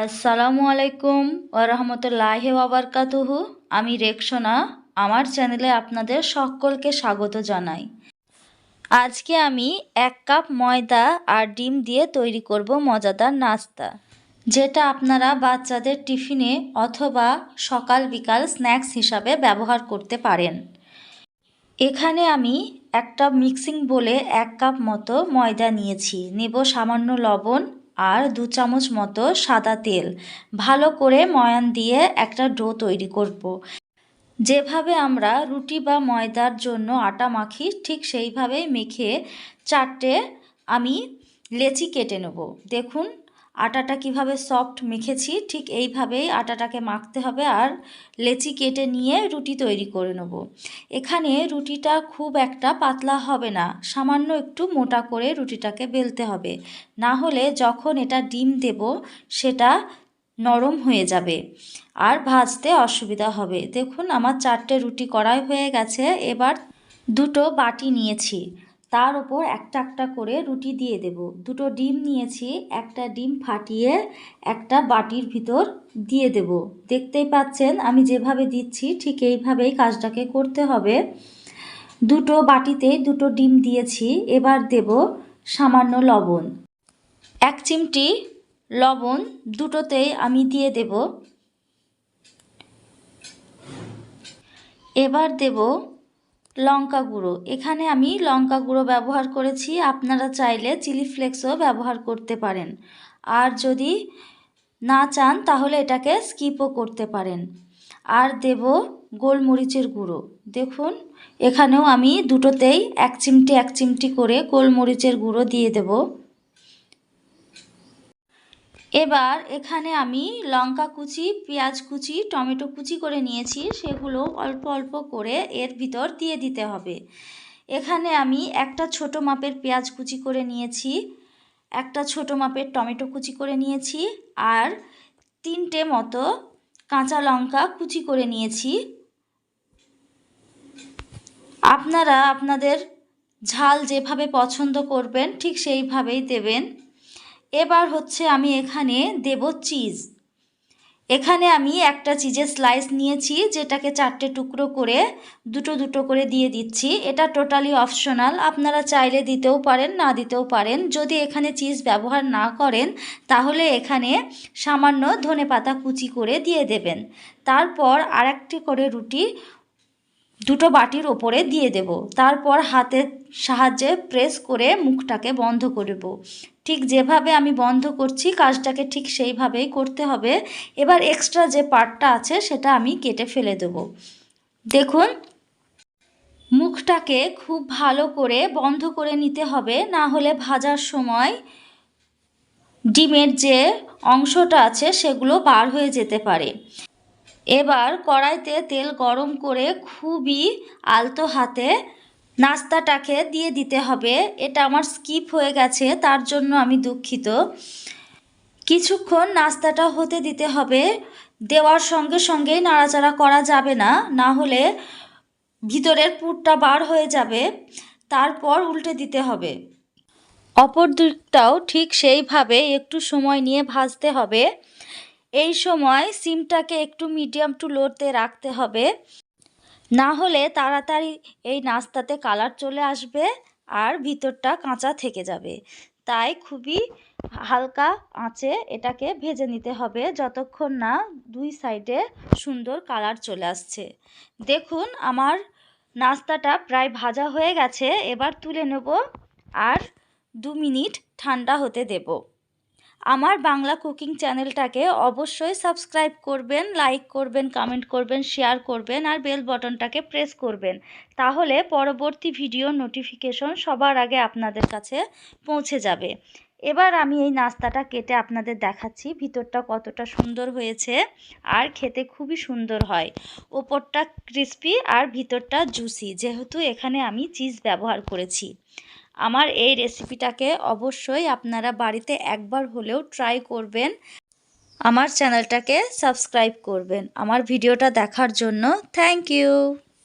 আসসালামু আলাইকুম ওরহমতুল্লাহি ওবরকাতুহু আমি রেকসোনা আমার চ্যানেলে আপনাদের সকলকে স্বাগত জানাই। আজকে আমি এক কাপ ময়দা আর ডিম দিয়ে তৈরি করব মজাদার নাস্তা, যেটা আপনারা বাচ্চাদের টিফিনে অথবা সকাল বিকাল স্ন্যাক্স হিসাবে ব্যবহার করতে পারেন। এখানে আমি একটা মিক্সিং বলে এক কাপ মতো ময়দা নিয়েছি, নেব সামান্য লবণ আর দু চামচ মতো সাদা তেল ভালো করে ময়ান দিয়ে একটা ডো তৈরি করব। যেভাবে আমরা রুটি বা ময়দার জন্য আটা মাখি, ঠিক সেইভাবেই মেখে চারটে আমি লেচি কেটে নেব দেখুন আটাটা কীভাবে সফট মেখেছি, ঠিক এইভাবেই আটাটাকে মাখতে হবে আর লেচি কেটে নিয়ে রুটি তৈরি করে নেব। এখানে রুটিটা খুব একটা পাতলা হবে না, সামান্য একটু মোটা করে রুটিটাকে বেলতে হবে। না হলে যখন এটা ডিম দেব, সেটা নরম হয়ে যাবে আর ভাজতে অসুবিধা হবে। দেখুন, আমার চারটে রুটি করাই হয়ে গেছে, এবার দুটো বাটি নিয়েছি। তার ওপর একটা একটা করে রুটি দিয়ে দেব। দুটো ডিম নিয়েছি, একটা ডিম ফাটিয়ে একটা বাটির ভিতর দিয়ে দেব। দেখতেই পাচ্ছেন, আমি যেভাবে দিচ্ছি ঠিক এইভাবেই কাজটাকে করতে হবে। দুটো বাটিতে দুটো ডিম দিয়েছি, এবার দেব সামান্য লবণ। এক চিমটি লবণ দুটোতেই আমি দিয়ে দেব। এবার দেব লঙ্কা গুঁড়ো। এখানে আমি লঙ্কা গুঁড়ো ব্যবহার করেছি। আপনারা চাইলে চিলি ফ্লেক্সও ব্যবহার করতে পারেন। আর যদি না চান, তাহলে এটাকে স্কিপও করতে পারেন। আর দেব গোলমরিচের গুঁড়ো। দেখুন, এখানেও আমি দুটোতেই এক চিমটি এক চিমটি করে গোলমরিচের গুঁড়ো দিয়ে দেবো। এবার এখানে আমি লঙ্কা কুচি, পেঁয়াজ কুচি, টমেটো কুচি করে নিয়েছি। সেগুলো অল্প অল্প করে এর ভিতর দিয়ে দিতে হবে। এখানে আমি একটা ছোট মাপের পেঁয়াজ কুচি করে নিয়েছি, একটা ছোট মাপের টমেটো কুচি করে নিয়েছি, আর তিনটে মতো কাঁচা লঙ্কা কুচি করে নিয়েছি। আপনারা আপনাদের ঝাল যেভাবে পছন্দ করবেন, ঠিক সেইভাবেই দেবেন। এবার হচ্ছে আমি এখানে দেব চিজ। এখানে আমি একটা চিজের স্লাইস নিয়েছি, যেটাকে চারটে টুকরো করে, দুটো দুটো করে দিয়ে দিচ্ছি। এটা টোটালি অপশনাল আপনারা চাইলে দিতেও পারেন, না দিতেও পারেন। যদি এখানে চিজ ব্যবহার না করেন, তাহলে এখানে সামান্য ধনে পাতা কুচি করে দিয়ে দেবেন। তারপর আরেকটি করে রুটি দুটো বাটির ওপরে দিয়ে দেব। তারপর হাতের সাহায্যে প্রেস করে মুখটাকে বন্ধ করব ঠিক যেভাবে আমি বন্ধ করছি, কাজটাকে ঠিক সেইভাবেই করতে হবে। এবার এক্সট্রা যে পার্টটা আছে, সেটা আমি কেটে ফেলে দেব। দেখুন, মুখটাকে খুব ভালো করে বন্ধ করে নিতে হবে, না হলে ভাজার সময় ডিমের যে অংশটা আছে, সেগুলো বার হয়ে যেতে পারে। এবার কড়াইতে তেল গরম করে খুবই আলতো হাতে নাস্তাটাকে দিয়ে দিতে হবে। এটা আমার স্কিপ হয়ে গেছে, তার জন্য আমি দুঃখিত। কিছুক্ষণ নাস্তাটা হতে দিতে হবে। দেওয়ার সঙ্গে সঙ্গেই নাড়াচাড়া করা যাবে না না হলে ভিতরের পুরটা বার হয়ে যাবে। তারপর উল্টে দিতে হবে। অপর দিকটাও ঠিক সেইভাবে একটু সময় নিয়ে ভাজতে হবে। এই সময় সিমটাকে একটু মিডিয়াম টু লোতে রাখতে হবে। না হলে তাড়াতাড়ি এই নাস্তাতে কালার চলে আসবে আর ভিতরটা কাঁচা থেকে যাবে। তাই খুবই হালকা আঁচে এটাকে ভেজে নিতে হবে যতক্ষণ না দুই সাইডে সুন্দর কালার চলে আসছে। দেখুন, আমার নাস্তাটা প্রায় ভাজা হয়ে গেছে, এবার তুলে নেব আর দু মিনিট ঠান্ডা হতে দেবো। আমার বাংলা কুকিং চ্যানেলটাকে অবশ্যই সাবস্ক্রাইব করবেন, লাইক করবেন, কমেন্ট করবেন, শেয়ার করবেন আর বেল বটনটাকে প্রেস করবেন। তাহলে পরবর্তী ভিডিও নোটিফিকেশন সবার আগে আপনাদের কাছে পৌঁছে যাবে। এবার আমি এই নাস্তাটা কেটে আপনাদের দেখাচ্ছি ভিতরটা কতটা সুন্দর হয়েছে আর খেতে খুবই সুন্দর হয়। ওপরটা ক্রিস্পি আর ভিতরটা জুসি, যেহেতু এখানে আমি চিজ ব্যবহার করেছি। আমার এই রেসিপিটাকে অবশ্যই আপনারা বাড়িতে একবার হলেও ট্রাই করবেন। আমার চ্যানেলটাকে সাবস্ক্রাইব করবেন। আমার ভিডিওটা দেখার জন্য থ্যাংক ইউ